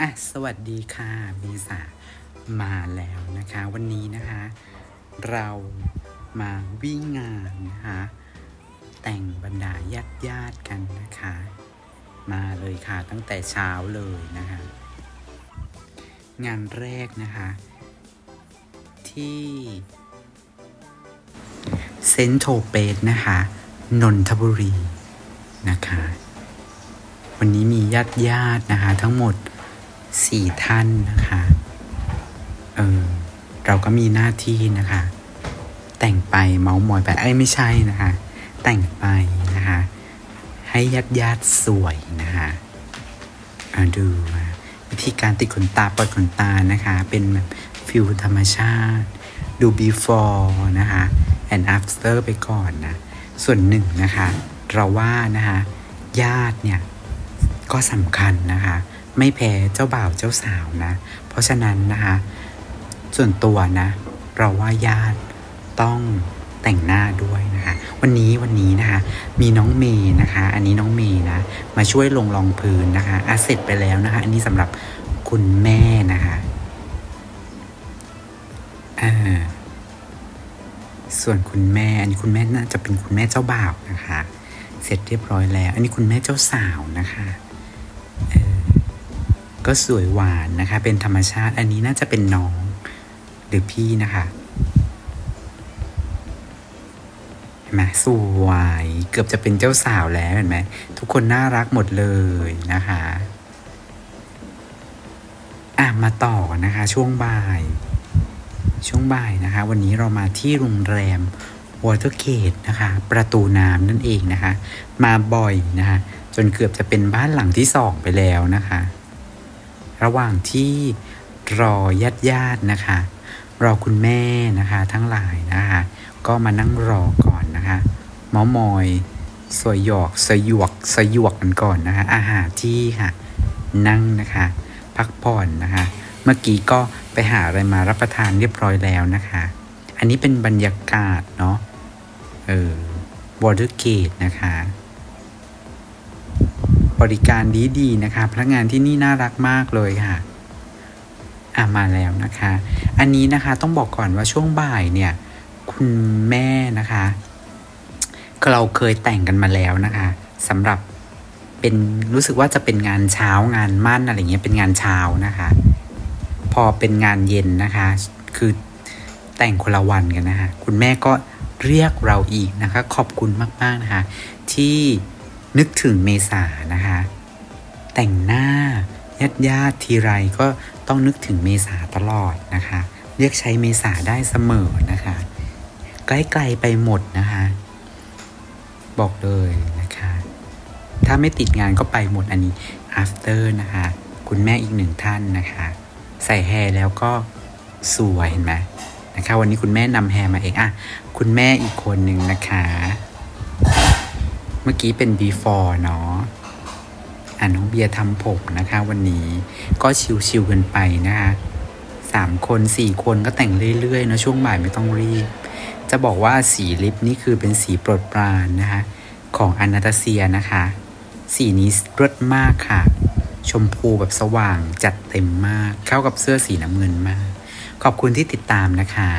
อะสวัสดีค่ะเมษามาแล้วนะคะ วันนี้นะคะ เรามาวิ่งงานนะคะ แต่งบรรดาญาติญาติกันนะคะ มาเลยค่ะตั้งแต่เช้าเลยนะคะ งานแรกนะคะ ที่เซนโทเปสนะคะ นนทบุรีนะคะ วันนี้มีญาติญาตินะคะ ทั้งหมด สี่ท่านนะคะเออเราก็มีหน้าที่นะคะ แต่งไปเมาส์มอยไปไอ้ไม่ใช่นะคะ แต่งไปนะคะ ให้ญาติญาติสวยนะคะอะดูวิธีการติดขนตาปล่อยขนตานะคะ เป็นแบบฟิลธรรมชาติ ดู before นะคะ and after ไปก่อนนะ ส่วนหนึ่งนะคะ เราว่านะคะ ญาติเนี่ย ก็สำคัญนะคะ ไม่แพ้เจ้าบ่าวเจ้าสาวนะ เพราะฉะนั้นนะคะ ส่วนตัวนะ เราว่าญาติต้องแต่งหน้าด้วยนะคะ วันนี้วันนี้นะคะ มีน้องเมย์นะคะ อันนี้น้องเมย์นะ มาช่วยลงรองพื้นนะคะอะเสร็จไปแล้วนะคะ อันนี้สำหรับคุณแม่นะคะอ่าส่วนคุณแม่ อันนี้คุณแม่น่าจะเป็นคุณแม่เจ้าบ่าวนะคะ เสร็จเรียบร้อยแล้ว อันนี้คุณแม่เจ้าสาวนะคะ ก็สวยหวานนะคะ เป็นธรรมชาติอันนี้น่าจะเป็นน้องหรือพี่นะคะเห็นไหมสวยเกือบจะเป็นเจ้าสาวแล้วเห็นไหมทุกคนน่ารักหมดเลยนะคะอะมาต่อนะคะ ช่วงบ่าย ช่วงบ่ายนะคะ วันนี้เรามาที่โรงแรม Watergate นะคะ ประตูน้ำนั่นเองนะคะ มาบ่อยนะคะ จนเกือบจะเป็นบ้านหลังที่สองไปแล้วนะคะ ระหว่างที่รอญาติญาติๆนะคะ รอคุณแม่นะคะ ทั้งหลายนะคะ ก็มานั่งรอก่อนนะคะเมอมอยสวยหยอกสยวกสยวกกันก่อนนะคะ อาหารที่ค่ะ นั่งนะคะ พักผ่อนนะคะ เมื่อกี้ก็ไปหาอะไรมารับประทานเรียบร้อยแล้วนะคะ อันนี้เป็นบรรยากาศเนาะเออ Watergate นะคะ บริการดีๆนะคะ พนักงานที่นี่น่ารักมากเลยค่ะอะมาแล้วนะคะ อันนี้นะคะต้องบอกก่อนว่าช่วงบ่ายเนี่ย คุณแม่นะคะ เราเคยแต่งกันมาแล้วนะคะสำหรับเป็นรู้สึกว่าจะเป็นงานเช้างานมั่นอะไรเงี้ยเป็นงานเช้านะคะ พอเป็นงานเย็นนะคะ คือแต่งคนละวันกันนะคะ คุณแม่ก็เรียกเราอีกนะคะ ขอบคุณมาก ๆ นะคะ ที่ นึกถึงเมษานะคะ แต่งหน้าญาติญาติทีไรก็ต้องนึกถึงเมษาตลอดนะคะ เรียกใช้เมษาได้เสมอนะคะ ใกล้ๆไปหมดนะคะ บอกเลยนะคะ ถ้าไม่ติดงานก็ไปหมดอันนี้ after นะคะ คุณแม่อีกหนึ่งท่านนะคะ ใส่แฮร์แล้วก็สวยเห็นไหมนะคะ วันนี้คุณแม่นำแฮร์มาเองอะ คุณแม่อีกคนหนึ่งนะคะ เมื่อกี้เป็น before เนาะอะน้องเบียร์ทำผมนะคะ วันนี้ก็ชิวๆกันไปนะคะสามคนสี่คนก็แต่งเรื่อยๆเนะช่วงบ่ายไม่ต้องรีบ จะบอกว่าสีลิปนี่คือเป็นสีโปรดปรานนะคะ ของอนาตาเซียนะคะ สีนี้รสมากค่ะ ชมพูแบบสว่างจัดเต็มมาก เข้ากับเสื้อสีน้ำเงินมาก ขอบคุณที่ติดตามนะคะ